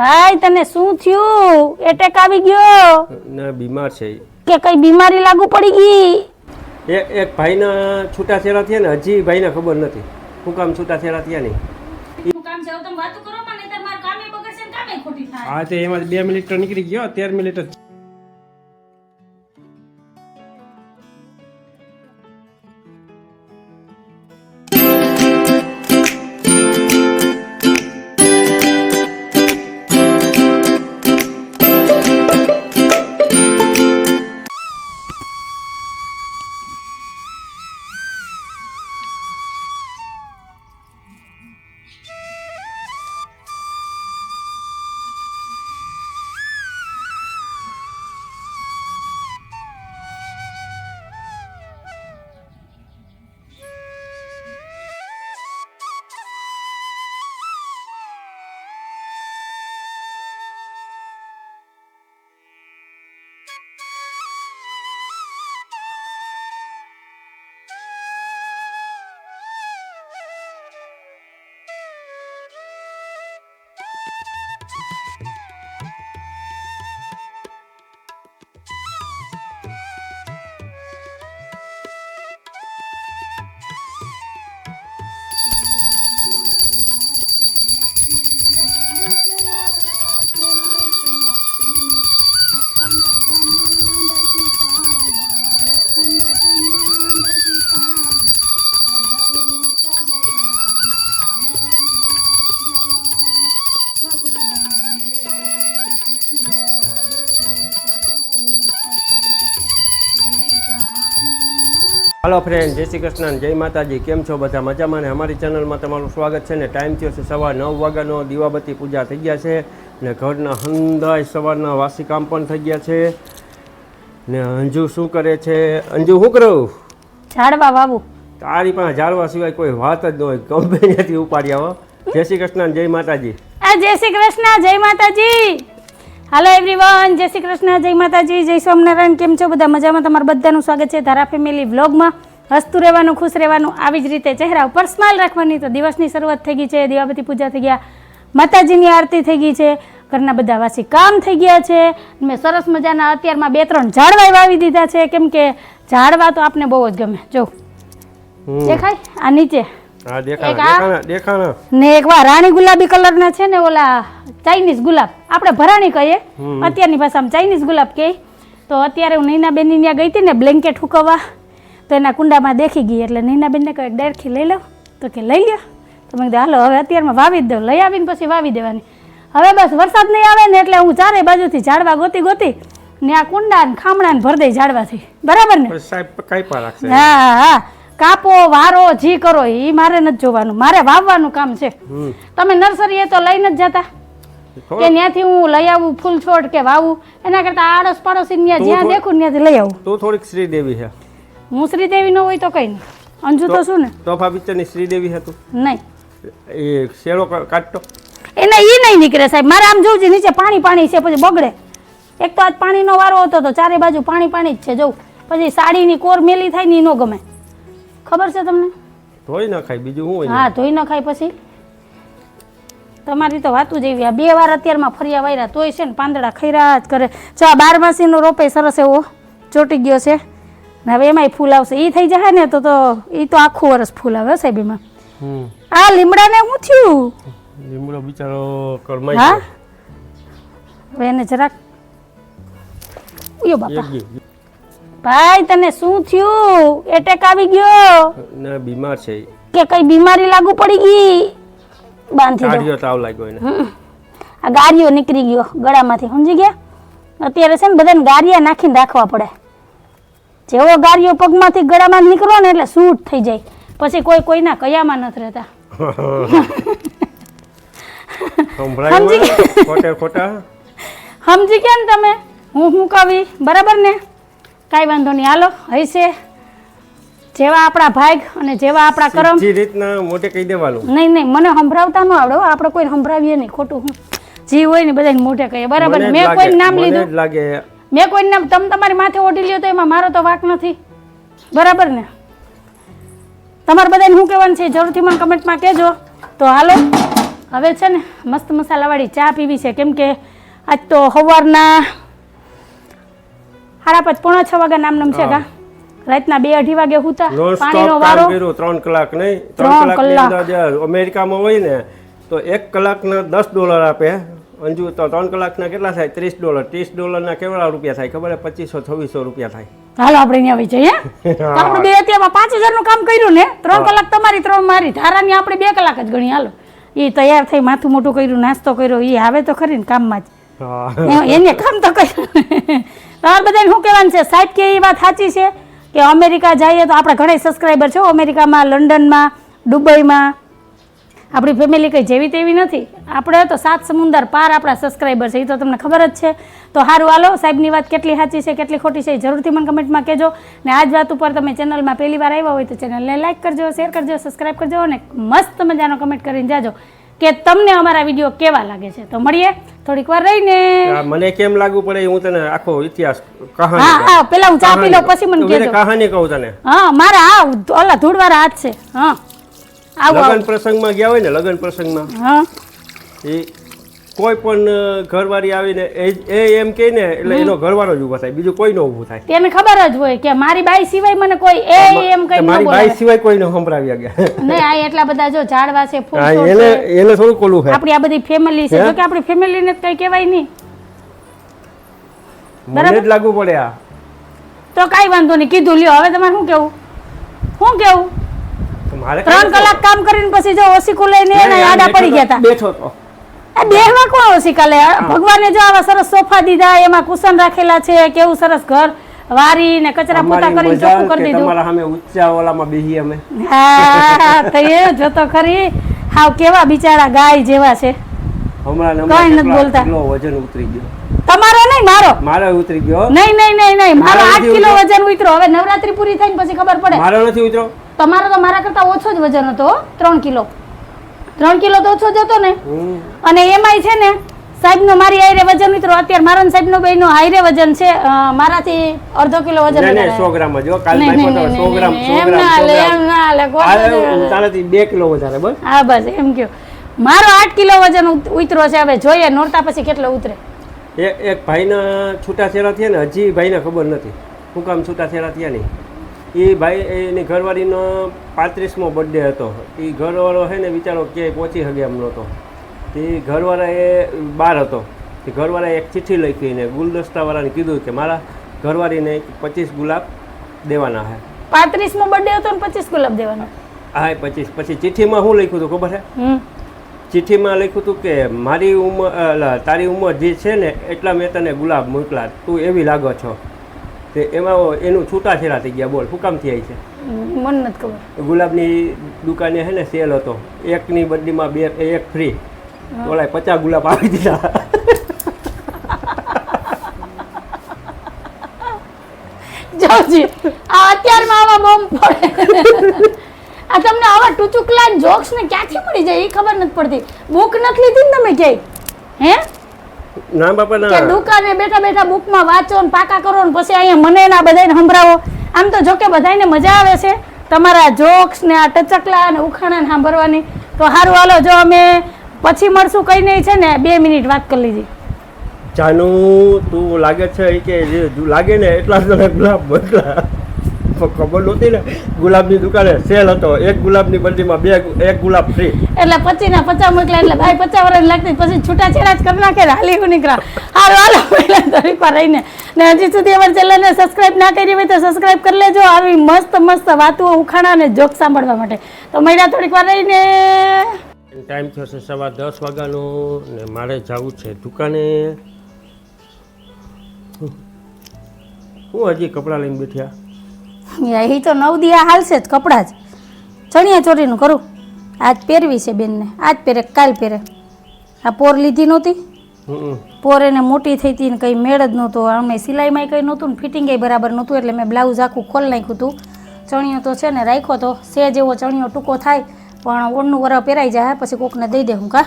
ભાઈ તને શું થયું? એટેક આવી ગયો. ના બીમાર છે કે કઈ બીમારી લાગુ પડી ગઈ? એક એક ભાઈના છૂટાછેડા થયા ને હજી ભાઈને ખબર નથી. શું કામ છૂટાછેડા થયા નહીં હા કામ છે? તમે વાતો કરો પણ નહીંતર મારું કામે બગડશે કામે ખોટી થાય. આ તે એમાં બે મિનિટ તો નીકળી ગયો તેર મિનિટ હાલો ફ્રેન્ડ જય શ્રી કૃષ્ણ જય માતાજી. કેમ છો બધા? મજામાં ને? અમારી ચેનલમાં તમારું સ્વાગત છે ને ટાઈમ થયો છે સવાર નવ વાગ્યાનો. દીવાબત્તી પૂજા થઈ ગયા છે ને ઘરના હંદાય સવારના વાસી કામ પણ થઈ ગયા છે. ને અંજુ શું કરે છે? અંજુ શું કરું? ઝાડવા વાવું. તારી પાસે ઝાડવા સિવાય કોઈ વાત જ ન હોય. ગમે ત્યાંથી ઉપાડી આવો. જય શ્રી કૃષ્ણ જય માતાજી. જય શ્રી કૃષ્ણ જય માતાજી. હાલો એવરીવન જય શ્રી કૃષ્ણ જય માતાજી જય સ્વામિનારાયણ. કેમ છો બધા? મજામાં? તમારું બધાનું સ્વાગત છે ધારા ફેમિલી વ્લોગમાં. હસતું રહેવાનું ખુશ રહેવાનું આવી જ રીતે ચહેરા ઉપર સ્માઇલ રાખવાની તો દિવસની શરૂઆત થઈ ગઈ છે. દિવાબતી પૂજા થઈ ગયા. માતાજીની આરતી થઈ ગઈ છે. ઘરના બધા વાસી કામ થઈ ગયા છે. મેં સરસ મજાના અત્યારમાં બે ત્રણ ઝાડવા વાવી દીધા છે. કેમ કે ઝાડવા તો આપને બહુ જ ગમે. જો દેખાય? આ નીચે. હા દેખાણા દેખાણા દેખાણા. ને એક વાર રાણી ગુલાબી કલરના છે ને ઓલા ચાઇનીઝ ગુલાબ. આપણે ભરાણી કહીએ. અત્યારની ભાષામાં ચાઇનીઝ ગુલાબ કહે તો અત્યારે હું નૈનાબેનની ત્યાં ગઈ હતી ને બ્લેન્કેટ હુકવવા. તો એના કુંડામાં દેખી ગઈ. એટલે નૈનાબેનને કહે ડેરખી લઈ લઉં તો કે લઈ લ્યો. તો મેં કીધું હાલો હવે અત્યારમાં વાવી જ દઉં. લઈ આવીને પછી વાવી દેવાની. હવે બસ વરસાદ નહીં આવે ને એટલે હું ચારે બાજુથી ઝાડવા ગોતી ગોતી ને આ કુંડા ને ખામણા ને ભર દઈ ઝાડવાથી. બરાબર ને? પછી સાહેબ કાંઈ રાખશે. હા હા. કાપો વારો જી કરો એ મારે નથી જોવાનું. મારે વાવવાનું કામ છે. તમે તમે નર્સરીએ તો લઈને જ જતા. કે ત્યાંથી હું લઈ આવું ફૂલ છોડ કે વાવું. એના કરતા આડોશ પાડોશી ત્યાં જ્યાં દેખું ને ત્યાંથી લઈ આવું. તું થોડીક શ્રીદેવી છે. હું શ્રીદેવી ન હોય તો કઈ નહીં. અંજુ તો શું ને? તોફા પિક્ચરની શ્રીદેવી હતું નહીં. એ શેડો કા- કાઢતો? એને ઈ નહીં નીકળે સાહેબ. મારે આમ જોવું છે નીચે પાણી પાણી છે પછી બગડે. એક તો આજ પાણીનો વારો હતો તો ચારે બાજુ પાણી પાણી જ છે જોઉં. પછી સાડીની કોર મેલી થાય ને એ ન ગમે. ખબર છે તમને? ધોઈ ના ખાય બીજું શું હોય હા ધોઈ ન ખાય પછી? તમારી તો વાતું જેવી આ બે વાર અત્યારમાં ફર્યા વાયરા તોય છે ને પાંદડા ખૈરા જ કરે. જો આ બારમાસીનો રોપે સરસ એવો ચોટી ગયો છે. ને હવે એમાંય ફૂલ આવશે. એ થઈ જાય ને તો તો એ તો આખું વરસ ફૂલ આવે સાહેબ એમાં. આ લીમડાને હું થયું? લીમડો બિચારો કરમાઈ હા? હવે એને જરાક ઉયો બાપા. ભાઈ તને શું થયું? એટેક આવી ગયો. ના બીમાર છે. કે કઈ બીમારી લાગુ પડી ગઈ? બાંધી દો. તાવ લાગ્યો એને. આ ગારીઓ નીકળી ગયો ગળામાંથી સમજી ગયા? અત્યારે છે ને બધાને ગારિયા નાખીને રાખવા પડે. જેવો ગારિયો પગમાંથી ગળામાં નીકળો ને એટલે સૂટ થઈ જાય. પછી કોઈ કોઈના કયામાં નથી રહેતા. સમજી ગયા? સમજી ગયા ને તમે? હું હું કવી બરાબર ને? કાંઈ વાંધો નહીં. હાલો હૈસે જેવા આપણા ભાગ અને જેવા આપણા કરમ. જે રીતના મોટે કહી દેવાનું. નહીં નહીં મને સંભળાવતા ન આવડે. આપણે કોઈને સંભળાવીએ નહીં. ખોટું હું જી હોય ને બધાને મોઢે કહીએ. બરાબર મેં કોઈ નામ લીધું? લાગે. મેં કોઈ નામ તમે તમારી માથે ઓઢી લ્યો તો એમાં મારો તો વાક નથી. બરાબર ને? તમારે બધાને શું કહેવાનું છે? જરૂરથી મને કમેન્ટમાં કહેજો. તો હાલો હવે છે ને મસ્ત મસાલાવાળી ચા પીવી છે. કેમ કે આજ તો સવારના સાડા પાંચ પોણા છ વાગ્યા નામ નામ છે કા? રાતના બે અઢી વાગે હુતા પાણીનો વારો. ત્રણ કલાક નહીં. ત્રણ કલાક. અમેરિકામાં હોય ને તો એક કલાકના દસ ડોલર આપે. અંજુ તો ત્રણ કલાકના કેટલા થાય? ત્રીસ ડોલર. ત્રીસ ડોલરના કેવડા રૂપિયા થાય? ખબર પચીસો છવ્વીસો રૂપિયા થાય. હાલો આપણે અહીંયા આવી જઈએ. આપણે બે અત્યારમાં પાંચ હજારનું કામ કર્યું ને ત્રણ કલાક તમારી ત્રણ મારી. ધારાની આપણે બે કલાક જ ગણી. હાલો. એ તૈયાર થઈ માથું મોટું કર્યું નાસ્તો કર્યો એ આવે તો ખરી ને કામમાં જ. એને કામ તો કર્યું તમારે બધાને શું કહેવાનું છે? સાહેબ કે એ વાત સાચી છે કે અમેરિકા જઈએ તો આપણે ઘણા સબસ્ક્રાઈબર છે અમેરિકામાં, લંડનમાં, દુબઈમાં. આપણી ફેમિલી કંઈ જેવી તેવી નથી. આપણે તો સાત સમુંદર પાર આપણા સબસ્ક્રાઈબર છે એ તો તમને ખબર જ છે. તો સારું હાલો, સાહેબની વાત કેટલી સાચી છે, કેટલી ખોટી છે, એ જરૂરથી મને કમેન્ટમાં કહેજો. ને આ જ વાત ઉપર તમે ચેનલમાં પહેલી વાર આવ્યા હોય તો ચેનલને લાઈક કરજો શેર કરજો સબસ્ક્રાઈબ કરજો અને મસ્ત મજાનો કમેન્ટ કરીને જાજો. કે તમને અમારા વીડિયો કેવા લાગે છે? તો મળીએ. થોડીક વાર રહીને. મને કેમ લાગુ પડે હું તને આખો ઇતિહાસ હા કહાની હા પેલા હું ચા પી લઉં પછી મને કહેજો. કહાની કહું તને. હા મારા હા ઓલા ધૂળવાળા હાથ છે. હા. આવો લગન પ્રસંગમાં ગયા હોય ને લગ્ન પ્રસંગમાં? હા. એ કોઈ પણ ઘરવાળી આવીને એ એમ કહે ને એટલે એનો ઘરવાળો જ ઊભો થાય બીજું કોઈ ન ઊભું થાય. તેને ખબર જ હોય કે મારી બાઈ સિવાય મને કોઈ એ એમ કઈ મારી બાઈ સિવાય કોઈ ન સંભળાવી ગયા નહીં આ એટલા બધા જો ઝાડવા છે ફૂલ છોડ એને એને થોડું કોલું છે. આપણી આ બધી ફેમિલી છે જો કે આપણી ફેમિલીને કઈ કહેવાય નહીં. મને જ લાગુ પડે આ. તો કઈ વાંધો નહીં કીધું લ્યો હવે તમારે શું કેવું શું કેવું ત્રણ કલાક કામ કરીને પછી જો ઓસીકુ લઈને એના આડા પડી ગયા હતા બેઠો તો. આ બેહવા કોણ ઓછી કાલે? ભગવાને જો આવા સરસ સોફા દીધા એમાં કુશન રાખેલા છે કેવું સરસ ઘર વારી ને કચરા પોતા કરીને ચોખ્ખું કરી દીધું. તમારા સામે ઊંચા ઓલામાં બેહી અમે. હા તો એ જોતો ખરી. હાવ કેવા બિચારા ગાય જેવા છે. હમણાં કાંઈ નથી બોલતા. વજન ઉતરી ગયો. તમારો નહીં મારો? મારો ઉતરી ગયો. નહીં નહીં નહીં નહીં. મારો મારો આઠ કિલો વજન ઉતરો હવે નવરાત્રી પૂરી થઈને પછી ખબર પડે. મારો નથી ઉતરો તમારો તો મારા કરતા ઓછો જ વજન હતો હો, ત્રણ કિલો. ત્રણ કિલો તો ઓછો જતો ને. અને એમાંય છે ને સાહેબનો મારી હાઈરે વજન ઉતરો અત્યારે મારા ને સાહેબનો બેયનો હાઈરે વજન છે મારાથી અડધો કિલો વજન નહીં સો ગ્રામ જો. કાલ સો ગ્રામ નહીં, સો એમ ગ્રામ ના લે એમ ના લે તારાથી બે કિલો વધારે બસ હા બસ એમ કયો. મારો આઠ કિલો વજન ઉતરો છે હવે જોઈએ નોરતા પછી કેટલો ઉતરે. એક એક ભાઈના છૂટાછેડા થયા ને હજી ભાઈને ખબર નથી. હું કામ છૂટાછેડા થયા નહીં? એ ભાઈ એની ઘરવાળીનો પાંત્રીસમો બર્થડે હતો. એ ઘરવાળો છે ને બિચારો ક્યાંય પહોંચી શકે એમ નહોતો તે ઘરવાળા એ બહાર હતો. તે ઘરવાળાએ એક ચિઠ્ઠી લખીને ગુલદસ્તાવાળાને કીધું કે મારા ઘરવાળીને પચીસ ગુલાબ દેવાના હે. પાંત્રીસમો બર્થડે હતો ને પચીસ ગુલાબ દેવાના. હા પચીસ. પછી ચિઠ્ઠીમાં શું લખ્યું હતું ખબર છે ચિઠ્ઠીમાં લખ્યું હતું કે મારી ઉંમર તારી ઉંમર જે છે ને એટલા મેં તને ગુલાબ મોકલા. તું એવી લાગો છો. તે એમાં એનું છૂટાછેડા થઈ ગયા બોલ શું કામ થયા છે? મને નથી ખબર. ગુલાબની દુકાને છે ને સેલ હતો. એકની બદલીમાં બે એક ફ્રી ઓલા પચાસ ગુલાબ આપી દીધા. જોજી આ અત્યારમાં આવા બોમ્બ પડે. આ તમને આવા ટુચુકલા જોક્સ ને ક્યાંથી મળી જાય એ ખબર નથી પડતી. બુક નથી લીધી ને તમે ક્યાંય? હે? ના બાપા ના. દુકાને બેઠા બેઠા બુકમાં વાંચો ને પાકા કરો ને પછી અહીંયા મને ના બધાને સંભળાવો. આમ તો જો કે બધાને મજા આવે છે. તમારા જોક્સ ને આ ટચકલા ને ઉખાણા ને સાંભળવાની. તો સારું હાલો જો અમે પછી મળશું કઈ નહીં છે ને બે મિનિટ વાત કરી લીધી. જાનું તું લાગે છે કે લાગે ને એટલા જ ગુલાબ મોકલા ખબર નહોતી ને. ગુલાબની દુકાને સેલ હતો. એક ગુલાબની બદલીમાં બે એક ગુલાબ ફ્રી એટલે પચી ના પચાસ મોકલા એટલે ભાઈ પચાસ વર્ષ લાગતી પછી છૂટાછેડા જ કરી નાખે હાલી હું નીકળા. હાલો હાલો પહેલા દરેક વાર રહીને. ને હજી સુધી અમારી ચેનલને સબસ્ક્રાઇબ ના કરી હોય તો સબસ્ક્રાઇબ કરી લેજો. આવી મસ્ત મસ્ત વાતો ઉખાણા અને જોક સાંભળવા માટે. તો મળ્યા થોડીક વાર રહીને. ટાઈમ થયો છે સવાર દસ વાગ્યાનો ને મારે જવું છે દુકાને. હું હજી કપડાં લઈને બેઠ્યા. એ તો નવ દિયા હાલશે જ કપડાં જ. ચણિયા ચોરીનું કરું. આજ પહેરવી છે બેનને. આજ પહેરે કાલ પહેરે. આ પોર લીધી નહોતી. પોર એને મોટી થઈ હતી ને કંઈ મેળ જ નહોતો. અમે સિલાઈમાં કંઈ નહોતું ને ફિટિંગે બરાબર નહોતું એટલે મેં બ્લાઉઝ આખું ખોલ નાખ્યું હતું ચણિયો તો છે ને રાખ્યો તો. સે જેવો ચણિયો ટૂંકો થાય પણ ઓળનું વર પહેરાઈ જાય પછી કોકને દઈ દે હું કા?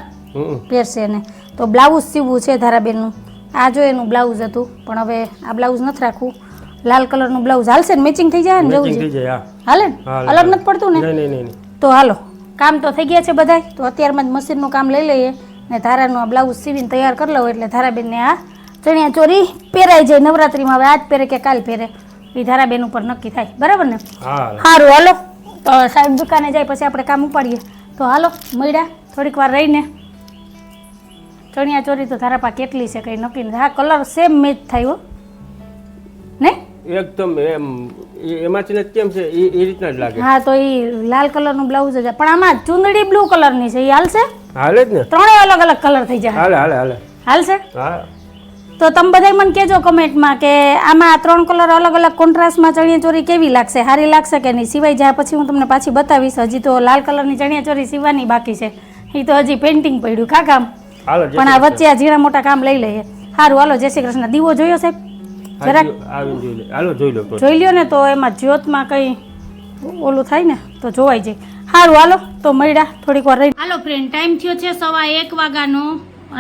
પહેરશે એને. તો બ્લાઉઝ સીવવું છે ધારાબેનનું. આ જો એનું બ્લાઉઝ હતું પણ હવે આ બ્લાઉઝ નથી રાખવું. લાલ કલરનું બ્લાઉઝ હાલશે ને? મેચિંગ થઈ જાય ને જવું છે હાલે ને? અલગ નથી પડતું ને. તો હાલો કામ તો થઈ ગયા છે બધાય. તો અત્યારમાં જ મશીનનું કામ લઈ લઈએ ને ધારાનું આ બ્લાઉઝ સીવીને તૈયાર કરી લઉં એટલે ધારાબેનને આ ચણિયા ચોરી પહેરાઈ જાય. નવરાત્રિમાં હવે આજ પહેરે કે કાલ પહેરે. એ ધારાબેન ઉપર નક્કી થાય. બરાબર ને? સારું હાલો. તો સાહેબ દુકાને જાય પછી આપણે કામ ઉપાડીએ. તો હાલો મળ્યા. થોડીક વાર રહીને. ચણિયા ચોરી તો ધારા પા કેટલી છે કંઈ નક્કી નથી. હા કલર સેમ મેચ થાય હો. નહીં એકદમ એમ એમાંથી કેમ છે એ એ રીતના જ લાગે. હા તો એ લાલ કલરનું બ્લાઉઝ જ પણ આમાં ચુંદડી બ્લુ કલરની છે એ હાલશે? હાલે જ ને. ત્રણેય અલગ અલગ કલર થઈ જાય. હાલે હાલે હાલે. હાલશે? હા. તો તમે બધાય મને કહેજો કમેન્ટમાં કે આમાં આ ત્રણ કલર અલગ અલગ કોન્ટ્રાસ્ટમાં ચણિયા ચોરી કેવી લાગશે? સારી લાગશે કે નહીં? સિવાય જાય પછી હું તમને પાછી બતાવીશ હજી તો લાલ કલરની ચણિયા ચોરી સીવવાની બાકી છે. એ તો હજી પેઇન્ટિંગ પડ્યું કા કામ? પણ આ વચ્ચે આ ઝીણા મોટા કામ લઈ લઈએ. સારું હાલો જય શ્રી કૃષ્ણ. દીવો જોયો સાહેબ. જરાક જોઈ લે. હાલો જોઈ લો તો. જોઈ લ્યો ને તો એમાં જ્યોતમાં કંઈ ઓલું થાય ને તો જોવાઈ જાય સારું હાલો તો મળ્યા થોડીક વાર રહી હાલો ફ્રેન્ડ ટાઈમ થયો છે સવા એક વાગ્યાનો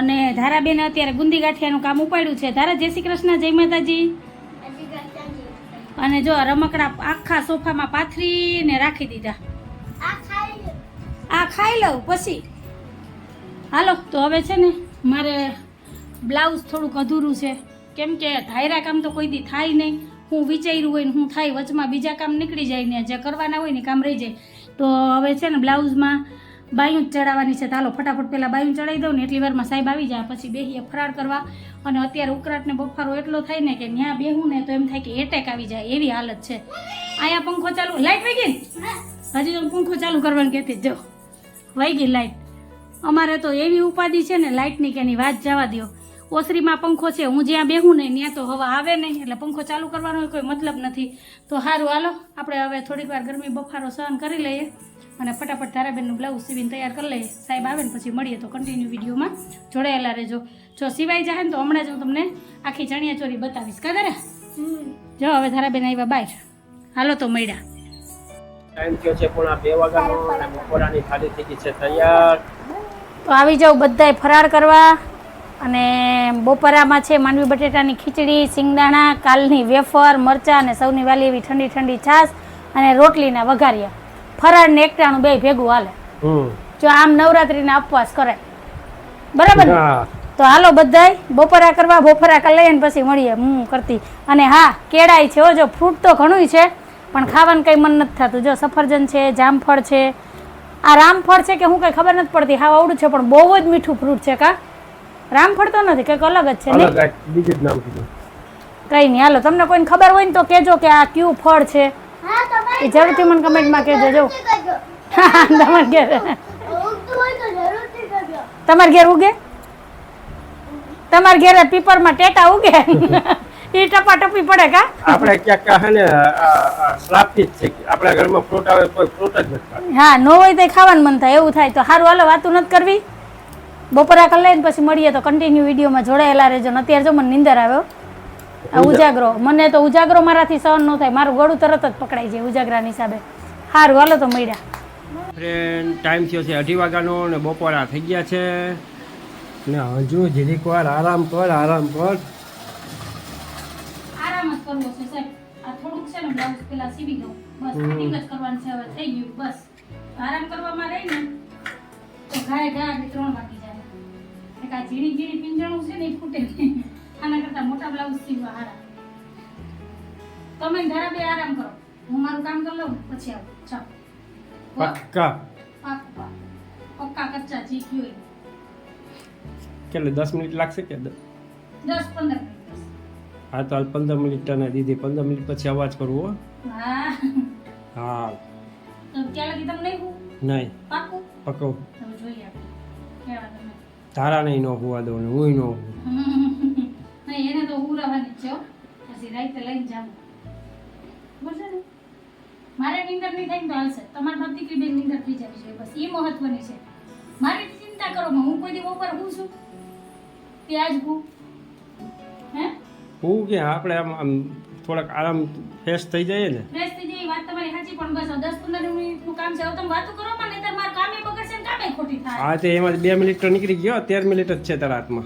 અને ધારાબેન અત્યારે ગુંદી ગાંઠિયાનું કામ ઉપાડ્યું છે. ધારા જય શ્રી કૃષ્ણ જય માતાજી. અને જો રમકડા આખા સોફામાં પાથરીને રાખી દીધા. આ ખાઈ લઉં પછી. હાલો તો હવે છે ને મારે બ્લાઉઝ થોડુંક અધૂરું છે. કેમ કે ધાયરા કામ તો કોઈ દી થાય નહીં. હું વિચાર્યું હોય ને હું થાય, વચમાં બીજા કામ નીકળી જાય ને જે કરવાના હોય ને કામ રહી જાય. તો હવે છે ને બ્લાઉઝમાં બાયું ચડાવવાની છે. તાલો ફટાફટ પહેલાં બાયું ચડાવી દઉં ને એટલી વારમાં સાહેબ આવી જાય. પછી બેહીએ ફરાર કરવા. અને અત્યારે ઉકરાટને બફારો એટલો થાય ને કે ત્યાં બેહું ને તો એમ થાય કે એટેક આવી જાય. એવી હાલત છે. અહીંયા પંખો ચાલુ. ગઈ? ને? હજી તો પંખો ચાલુ કરવાનું કહેતી જો વહી ગઈ લાઈટ અમારે તો એવી ઉપાધિ છે ને લાઇટની કે એની વાત જવા દો ઓસરીમાં પંખો છે હું જ્યાં બેહું ને ત્યાં તો હવા આવે નહીં એટલે પંખો ચાલુ કરવાનો કોઈ મતલબ નથી. તો સારું હાલો આપણે હવે થોડીક વાર ગરમી બફારો સહન કરી લઈએ અને ફટાફટ ધારાબેનનું બ્લાઉઝ સીવીને તૈયાર કરી લઈએ. સાહેબ આવે ને પછી મળીએ તો કન્ટિન્યુ વિડીયોમાં જોડાયેલા રહેજો. જો સિવાય જાય ને તો હમણાં જ હું તમને આખી ચણિયા ચોરી બતાવીશ. કા જો હવે ધારાબેન આવ્યા બહાર. હાલો તો મળ્યા. ટાઈમ થયો છે પણ બે વાગ્યાનો અને બપોરાની થાળી થઈ છે તૈયાર. તો આવી જાવ બધાય ફરાર કરવા. અને બપોરામાં છે માંડવી બટેટાની ખીચડી સિંગદાણા કાલની વેફર મરચાં અને સૌની વાલી એવી ઠંડી ઠંડી છાશ અને રોટલીના વઘારિયા. ફરાળ ને એકટાણું બે ભેગું હાલે. જો આમ નવરાત્રીના ઉપવાસ કરે. બરાબર તો હાલો બધાય બપોરા કરવા બપોરા કરી લઈએ ને પછી મળીએ. હું કરતી. અને હા કેળાય છે જો ફ્રૂટ તો ઘણું છે પણ ખાવાનું કંઈ મન નથી થતું. જો સફરજન છે જામફળ છે. આ રામફળ છે કે હું કંઈ ખબર નથી પડતી. હા આવડું છે પણ બહુ જ મીઠું ફ્રૂટ છે કા. રામફળ તો નથી કંઈક અલગ જ છે ને અલગ બીજું જ નામ કીધું. કંઈ નહીં હાલો તમને કોઈને ખબર હોય ને તો કહેજો કે આ કયું ફળ છે. એ જરૂરથી મને કમેન્ટમાં કહેજો જો. તમારે ઘેર. તમારે ઘેર ઉગે? તમારે ઘેર પીપરમાં ટેટા ઉગે? એ ટપા ટપી પડે કા? આપણે ક્યાંક કહે ને શ્રાપિત છે આપણા ઘરમાં ફ્રૂટ આવે કોઈ ફ્રૂટ જ નથી હા નો હોય તો ખાવાનું મન થાય એવું થાય તો સારું. હાલો વાતું નથી કરવી? બપોરા કરી લઈને પછી મળીએ તો કન્ટિન્યુ વિડીયોમાં જોડાયેલા રહેજો. ને અત્યારે જો મને નીંદર આવ્યો આ ઉજાગરો. મને તો ઉજાગરો મારાથી સહન ન થાય. મારું ગળું તરત જ પકડાઈ જાય ઉજાગરાની હિસાબે. સારું હાલો તો મળ્યા. ફ્રેન્ડ ટાઈમ થયો છે અઢી વાગ્યાનો ને બપોરા થઈ ગયા છે. ને હજુ જીરીક વાર આરામ કર આરામ કર. આરામ જ કરવો છે સાહેબ. આ થોડુંક છે ને બ્લાઉઝ પેલા સીવી દઉં બસ ફિટિંગ જ કરવાનું છે હવે. થઈ ગયું. બસ. આરામ કરવામાં રહી ને. તો ઘાય ઘા ત્રણ વાગી. એક આ ઝીણી ઝીણી પિંજણું છે ને એ ફૂટે નહીં. આના કરતાં મોટા બ્લાઉઝ સીવવા હારા. તમે ધારા બે આરામ કરો. હું મારું કામ કરી લઉં પછી આવું. ચાલો. પક્કા? પક્કા પક્કા કચ્ચા જી ગયો કેટલે દસ મિનિટ લાગશે કે દસ? પંદર મિનિટ હા તો હાલ પંદર મિનિટ તને દીધી. પંદર મિનિટ પછી અવાજ કરવો હો. હા. ક્યાં લગી તમને નહીં હું? નહીં. પાકું? પકવ. તમે જોઈએ તારા નહીં ન હોવા દો ને હું નો નહીં એને તો હું રહેવાની છે. પછી રાઈતે લઈને જાવ છે ને? મારે નિંદર નહીં થાય તો હાલશે. તમારી બાપ દીકરી બેન નીંદર થઈ જવી જોઈએ બસ એ મહત્વની છે. મારી ચિંતા કરો હું કોઈ દી ઉપર હું છું? તે આજ હું. હે? હું કે આપણે આમ આમ થોડાક આરામ ફ્રેશ થઈ જાય ને? ફ્રેશ થઈ જાય વાત તમારી સાચી પણ બસ દસ પંદર મિનિટનું કામ છે. હવે તમે વાતો કરો માં નહીં મારું કામે બગડશે ને ખોટી થાય? હા તે એમાં બે મિનિટ તો નીકળી ગયો તેર મિનિટ જ છે તારા હાથમાં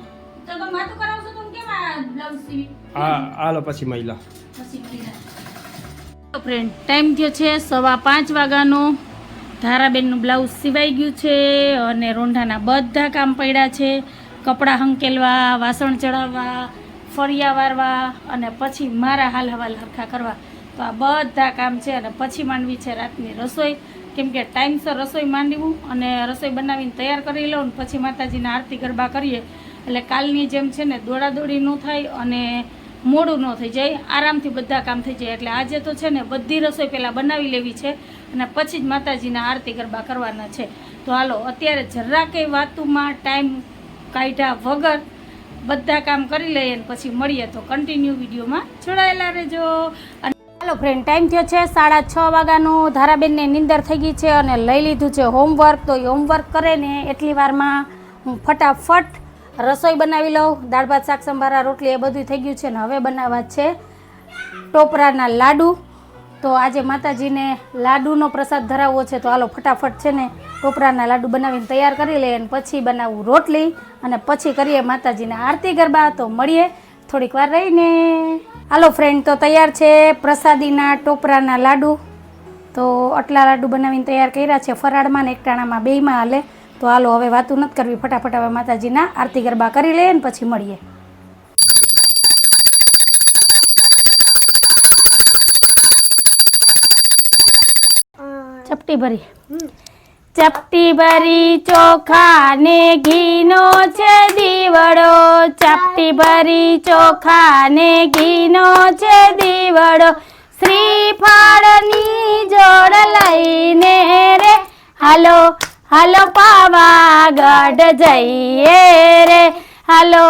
હું કેમ આ બ્લાઉઝ સીવી? હા હાલો પછી મહિલા. ફ્રેન્ડ ટાઈમ થયો છે સવા પાંચ વાગ્યાનો. ધારાબેનનું બ્લાઉઝ સિવાઈ ગયું છે અને રોંઢાના બધા કામ પડ્યા છે. કપડાં હંકેલવા વાસણ ચડાવવા ફળિયા વારવા અને પછી મારા હાલ હવાલ હરખા કરવા. તો આ બધા કામ છે અને પછી માંડવી છે રાતની રસોઈ. કેમ કે ટાઈમસર રસોઈ માંડવું અને રસોઈ બનાવીને તૈયાર કરી લઉં પછી માતાજીના આરતી ગરબા કરીએ. એટલે કાલની જેમ છે ને દોડાદોડી ન થાય અને મોડું ન થઈ જાય, આરામથી બધા કામ થઈ જાય. એટલે આજે તો છે ને બધી રસોઈ પહેલાં બનાવી લેવી છે અને પછી જ માતાજીના આરતી ગરબા કરવાના છે. તો હાલો, અત્યારે જરા કંઈ વાતુમાં ટાઈમ કાઢ્યા વગર બધા કામ કરી લઈએ અને પછી મળીએ. તો કન્ટિન્યુ વિડીયોમાં જોડાયેલા રહેજો. અને હાલો ફ્રેન્ડ ટાઈમ થયો છે સાડા છ વાગ્યાનું. ધારાબેનને નિંદર થઈ ગઈ છે અને લઈ લીધું છે હોમવર્ક તો એ હોમવર્ક કરે ને એટલી વારમાં હું ફટાફટ રસોઈ બનાવી લઉં. દાળ, ભાત, શાક, સંભારા, રોટલી એ બધું થઈ ગયું છે ને હવે બનાવવા છે ટોપરાના લાડુ. તો આજે માતાજીને લાડુનો પ્રસાદ ધરાવવો છે. તો હાલો, ફટાફટ છે ને ટોપરાના લાડુ બનાવીને તૈયાર કરી લઈએ અને પછી બનાવવું રોટલી. અને પછી કરીએ માતાજીને આરતી ગરબા. તો મળીએ. થોડીક વાર રહીને. હાલો ફ્રેન્ડ તો તૈયાર છે પ્રસાદીના ટોપરાના લાડુ. તો આટલા લાડુ બનાવીને તૈયાર કર્યા છે. ફરાળમાં ને એકટાણામાં બેયમાં હાલે. તો હાલો હવે વાતું નથી કરવી. ફટાફટ હવે માતાજીના આરતી ગરબા કરી લઈએ ને પછી મળીએ. ચપટી ભરી. ચપટી ભરી ચોખા ને ઘીનો છે દીવડો. ચપટી ભરી ચોખા ને ઘીનો છે દીવડો. શ્રીફળની જોડ લઈને રે. હાલો હાલો પાવાગઢ જઈએ રે. હાલો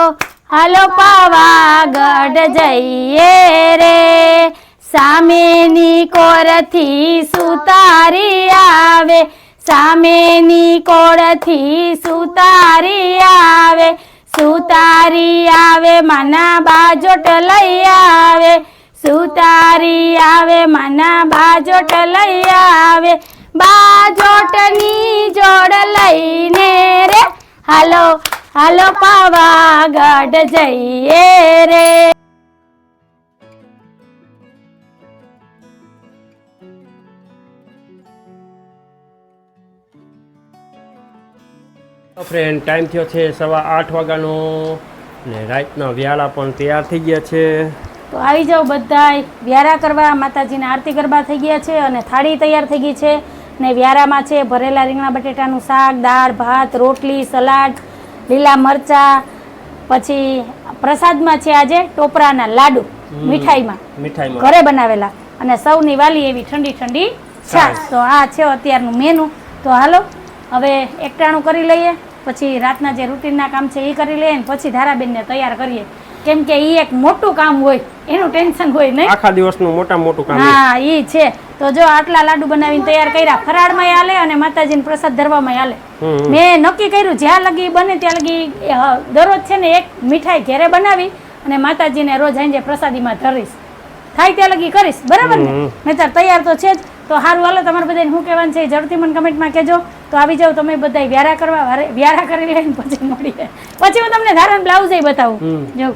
હાલો પાવાગઢ જઈએ રે. સામેની કોરથી સુતારી આવે. સામેની કોળથી સુતારી આવે સુતારી આવે, માના બાજોટ લઈ આવે, સુતારી આવે, માના બાજોટ લઈ આવે, બાજોટની જોડ લઈને રે. હાલો હાલો પાવાગઢ જઈએ રે. ફ્રેન્ડ ટાઈમ થયો છે સવા આઠ વાગ્યાનો. ને રાતના વ્યાળા પણ તૈયાર થઈ ગયા છે. તો આવી જાઓ બધાય. વ્યારા કરવા માતાજીના આરતી ગરબા થઈ ગયા છે અને થાળી તૈયાર થઈ ગઈ છે. ને વ્યારામાં છે ભરેલા રીંગણા બટેટાનું શાક દાળ ભાત રોટલી સલાડ લીલા મરચા પછી પ્રસાદમાં છે આજે ટોપરાના લાડુ મીઠાઈમાં. મીઠાઈમાં. ઘરે બનાવેલા. અને સૌની વાલી એવી ઠંડી ઠંડી છાશ. તો આ છે અત્યારનું મેનુ તો હાલો હવે એકટાણું કરી લઈએ. પછી રાતના જે રૂટીનના કામ છે એ કરી લઈએ પછી ધારાબેનને તૈયાર કરીએ. કેમ કે એ એક મોટું કામ હોય એનું ટેન્શન હોય નહીં. આખા દિવસનું મોટા મોટું કામ હા એ છે. તો જો આટલા લાડુ બનાવીને તૈયાર કર્યા ફરાળમાં હાલે અને માતાજીને પ્રસાદ ધરવામાં હાલે. મેં નક્કી કર્યું જ્યાં લગી બને ત્યાં લગી દરરોજ છે ને એક મીઠાઈ ઘેરે બનાવી અને માતાજીને રોજ સાંજે પ્રસાદીમાં ધરીશ. થાય ત્યાં લગી કરીશ બરાબર ને. નહીતર તૈયાર તો છે જ. તો સારું હાલો તમારે બધાને શું કહેવાનું છે એ જરૂરથી મને કમેન્ટમાં કહેજો. તો આવી જાવ તમે બધા વ્યારા કરવા વ્યારા કરી લઈને પછી મળીએ. પછી હું તમને ધારણ બ્લાઉઝ બતાવું. જો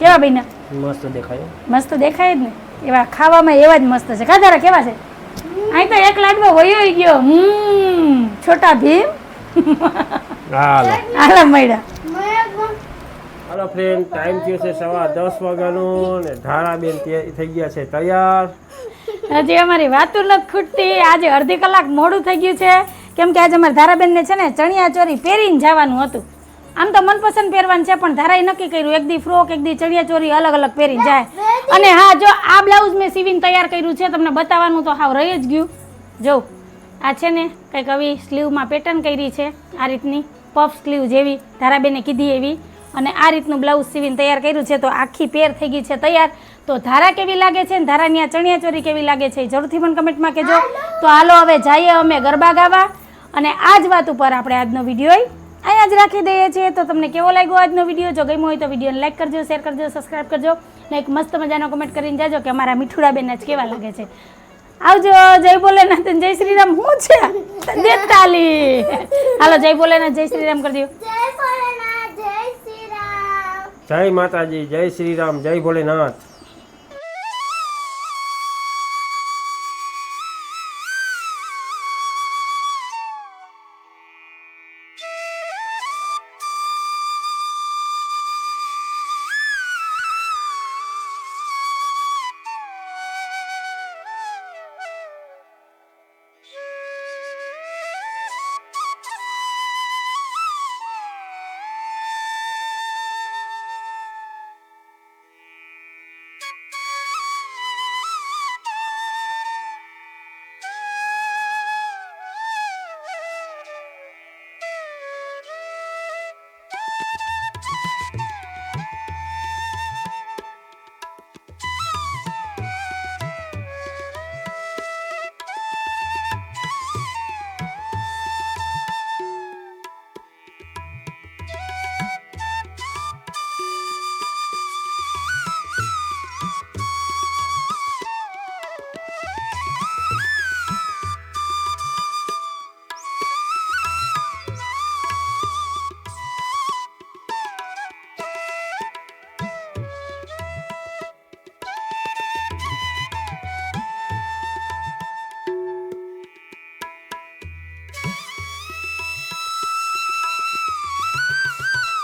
કેવા ભાઈના મસ્ત દેખાય. મસ્ત દેખાય જ ને. એવા ખાવામાં એવા જ મસ્ત છે. ખાધારા કેવા છે? અહીં તો એક લાડવો વયો ગયો. હમ છોટા ભીમ. હાલો. આલા મળ્યા. હાલો ફ્રેન્ડ ટાઈમ થયો છે સવા દસ વાગ્યાનો ને ધારાબેન થઈ ગયા છે તૈયાર. હજી અમારી વાતું નથી ખૂટતી. આજે અડધી કલાક મોડું થઈ ગયું છે. કેમ કે આજે અમારા ધારાબેનને છે ને ચણિયા ચોરી પહેરીને જવાનું હતું. આમ તો મનપસંદ પહેરવાનું છે, પણ ધારાએ નક્કી કર્યું એક દી ફ્રોક, એક દી ચણિયા ચોરી અલગ અલગ પહેરીને જાય. અને હા, જો આ બ્લાઉઝ મેં સીવીને તૈયાર કર્યું છે, તમને બતાવવાનું તો હાવ રહી જ ગયું. જો, આ છે ને કંઈક આવી સ્લીવમાં પેટર્ન કરી છે, આ રીતની પફ સ્લીવ જેવી ધારાબેને કીધી એવી. અને આ રીતનું બ્લાઉઝ સીવીને તૈયાર કર્યું છે, તો આખી પેર થઈ ગઈ છે તૈયાર. તો ધારા કેવી લાગે છે ધારાની આ ચણિયા ચોરી કેવી લાગે છે જરૂરથી મને કમેન્ટમાં કહેજો. તો હાલો, હવે જઈએ અમે ગરબા ગાવા. અને આ જ વાત ઉપર આપણે આજનો વીડિયો અહીંયા જ રાખી દઈએ છીએ. તો તમને કેવો લાગ્યો આજનો વીડિયો? જો ગમ્યો હોય તો વિડીયોને લાઈક કરજો શેર કરજો સબસ્ક્રાઈબ કરજો. ને એક મસ્ત મજાનો કમેન્ટ કરીને જાજો કે અમારા મીઠુડા બેન જ કેવા લાગે છે. આવજો, જય ભોલેનાથ જય શ્રી રામ હું છે? હાલો, જય ભોલેનાથ, જય શ્રી રામ કરજો જય ભોલેનાથ, જય જય માતાજી જય શ્રી રામ જય ભોલેનાથ.